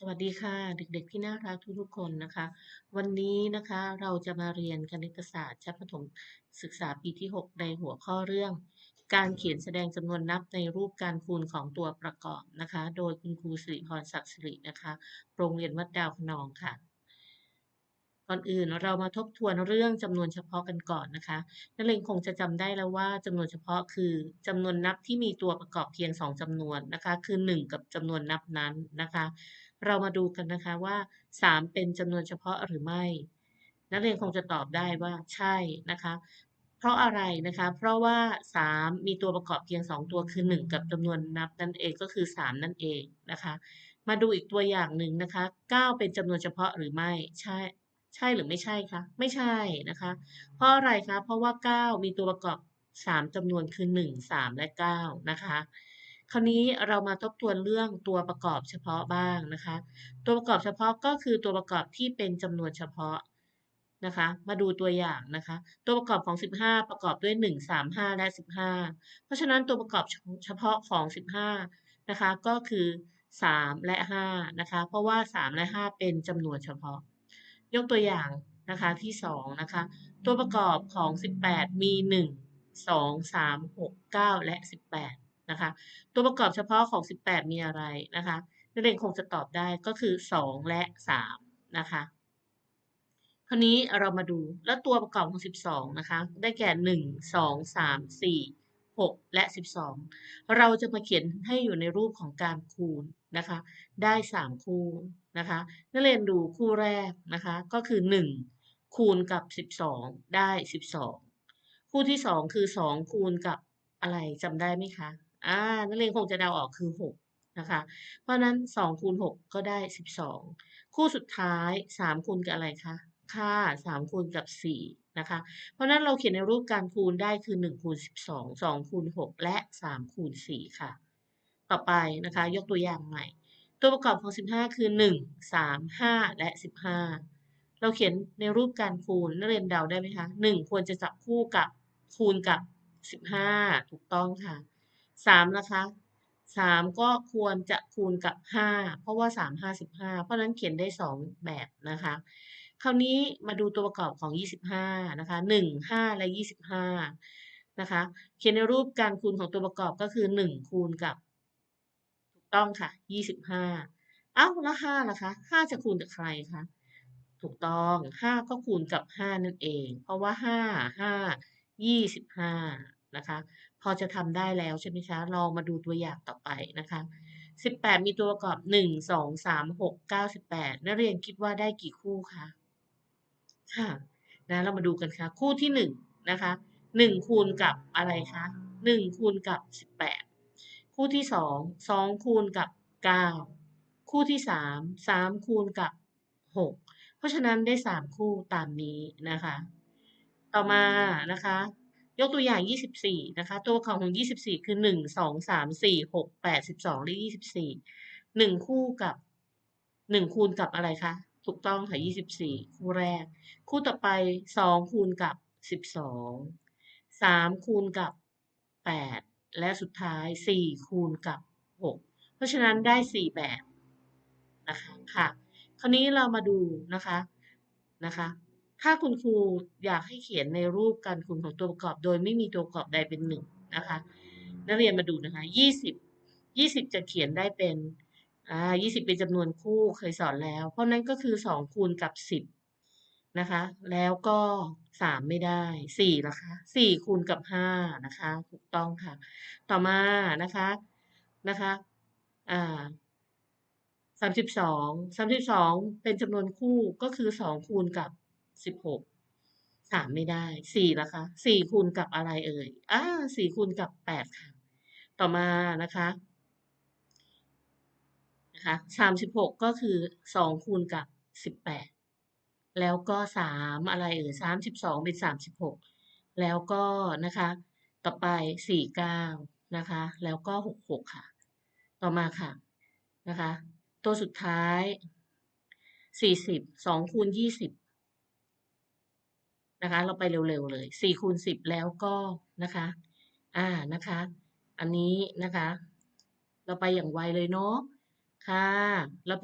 สวัสดีค่ะ เด็กๆที่น่ารักทุกๆคนนะคะ วันนี้นะคะเราจะมาเรียนคณิตศาสตร์ชั้นประถมศึกษาปีที่ 6 ในหัวข้อเรื่อง การเขียนแสดงจำนวนนับในรูปการคูณของตัวประกอบนะคะ โดยคุณครูสิริพรศักดิ์สิรินะคะ โรงเรียนวัดดาวขนองค่ะ ก่อนอื่นเรามาทบทวนเรื่องจำนวนเฉพาะกันก่อนนะคะนักเรียนคงจะจำได้แล้วว่าจำนวนเฉพาะคือจำนวนนับที่มีตัวประกอบเพียง 2จำนวนนะคะคือ 1 กับจำนวนนับนั้นนะคะ เรามาดูกันนะคะว่า 3 เป็นจำนวนเฉพาะหรือไม่ นักเรียนคงจะตอบได้ว่าใช่นะคะเพราะอะไรนะคะ เพราะว่า 3 มีตัวประกอบเพียง 2 ตัวคือ 1 กับจำนวนนับนั่นเองก็คือ 3 นั่นเองนะคะ มาดูอีกตัวอย่างหนึ่งนะคะ 9 เป็นจำนวนเฉพาะหรือไม่ ใช่ ใช่หรือไม่ใช่คะ ไม่ใช่นะคะ เพราะอะไรคะ เพราะว่า 9 มีตัวประกอบ 3จำนวนคือ 1 3 และ 9 นะคะ คราวนี้เรามาทบทวนเรื่องตัวประกอบเฉพาะบ้างนะคะ ตัวประกอบเฉพาะก็คือตัวประกอบที่เป็นจำนวนเฉพาะนะคะ มาดูตัวอย่างนะคะ ตัวประกอบของ 15 ประกอบด้วย 1 3 5 และ 15 เพราะฉะนั้นตัวประกอบเฉพาะของ 15 นะคะ ก็คือ 3 และ 5 นะคะ เพราะว่า 3 และ 5 เป็นจำนวนเฉพาะ ยกตัวอย่างนะคะที่2นะคะตัวประกอบของ 18 มี 1 2 3 6 9 และ 18นะคะตัวประกอบเฉพาะของ 18 มีอะไรนะคะนักเรียนคงจะตอบได้ก็คือ 2 และ 3 นะคะคราวนี้เรามาดูแล้วตัวประกอบของ 12 นะคะ ได้แก่ 1 2 3 4 6 และ 12 เราจะมาเขียนให้อยู่ในรูปของการคูณนะคะ ได้ 3 คู่นะคะนักเรียนดูคู่แรกนะคะก็คือ 1 คูณกับ 12 ได้ 12 คู่ที่ 2 คือ 2 คูณกับอะไรจำได้ไหมคะอ่านักเรียนคงจะเดาออกคือ 6 นะคะ เพราะนั้น 2 คูณ 6 ก็ได้ 12 คู่สุดท้าย 3 คูณกับอะไรคะ ค่า 3 คูณกับ 4 นะคะ เพราะนั้นเราเขียนในรูปการคูณได้คือ 1 คูณ 12 2 คูณ 6 และ 3 คูณ 4 ค่ะ ต่อไปนะคะ ยกตัวอย่างใหม่ ตัวประกอบของ 15 คือ 1 3 5 และ 15 เราเขียนในรูปการคูณนักเรียนเดาได้ไหมคะ 1 ควรจะจับคู่กับคูณกับ 15 ถูกต้องค่ะ 3 นะคะ 3 ก็ควรจะคูณกับ 5 เพราะว่า 3 5 15 เพราะนั้นเขียนได้ 2 แบบนะคะ คราวนี้มาดูตัวประกอบของ 25 นะคะ 1 5 และ 25 นะคะ เขียนในรูปการคูณของตัวประกอบก็คือ 1 คูณกับ ถูกต้องค่ะ 25อ้าแล้ว5ล่ะคะ 5 จะคูณกับใครคะ ถูกต้อง 5 ก็คูณกับ 5 นั่นเอง เพราะว่า 5 5 25 นะคะ พอจะทำได้แล้วใช่ไหมคะ ลองมาดูตัวอย่างต่อไปนะคะ18 มีตัวประกอบ 1 2 3 6 9 18 นักเรียนคิดว่าได้กี่คู่คะ ค่ะนะเรามาดูกันค่ะ คู่ที่1นะคะ1คูณกับอะไรคะ1คูณกับ18คู่ที่2 2คูณกับ9คู่ที่3 3คูณกับ6เพราะฉะนั้นได้3คู่ตามนี้นะคะ ต่อมานะคะยกตัวอย่าง 24 นะคะ ตัวประกอบของ 24 คือ 1 2 3 4 6 8 12 และ 24 1 คู่กับ 1 คูณกับอะไรคะ ถูกต้องค่ะ 24 คู่แรก คู่ต่อไป 2 คูณกับ 12 3 คูณกับ 8 และสุดท้าย 4 คูณกับ 6 เพราะฉะนั้นได้ 4 แบบนะคะค่ะ คราวนี้เรามาดูนะคะนะคะ ถ้าคุณครูอยากให้เขียนในรูปการคูณของตัวประกอบ โดยไม่มีตัวประกอบใดเป็นหนึ่งนะคะ นักเรียนมาดูนะคะ 20 20 จะเขียนได้เป็น อ่า20เป็นจำนวนคู่เคยสอนแล้ว เพราะนั้นก็คือ2คูณกับ10นะคะ แล้วก็3ไม่ได้4ล่ะคะ4คูณกับ5นะคะ ถูกต้องค่ะ ต่อมานะคะนะคะอ่า32 32เป็นจำนวนคู่ก็คือ2คูณกับ16 3ไม่ได้4ล่ะคะ4คูณกับอะไรเอ่ยอ่า4คูณกับ8ค่ะ ต่อมานะคะ นะคะ36ก็คือ2คูณกับ18แปดแล้วก็3อะไรเอ่ย32เป็น36แล้วก็นะคะ ต่อไป49นะคะ แล้วก็66ค่ะ ต่อมาค่ะนะคะ ตัวสุดท้าย40 2คูณ20นะคะ เราไปเร็วๆเลย4คูณ10แล้วก็นะคะ อ่านะคะ อันนี้นะคะ เราไปอย่างไวเลยเนาะ ค่ะ แล้ว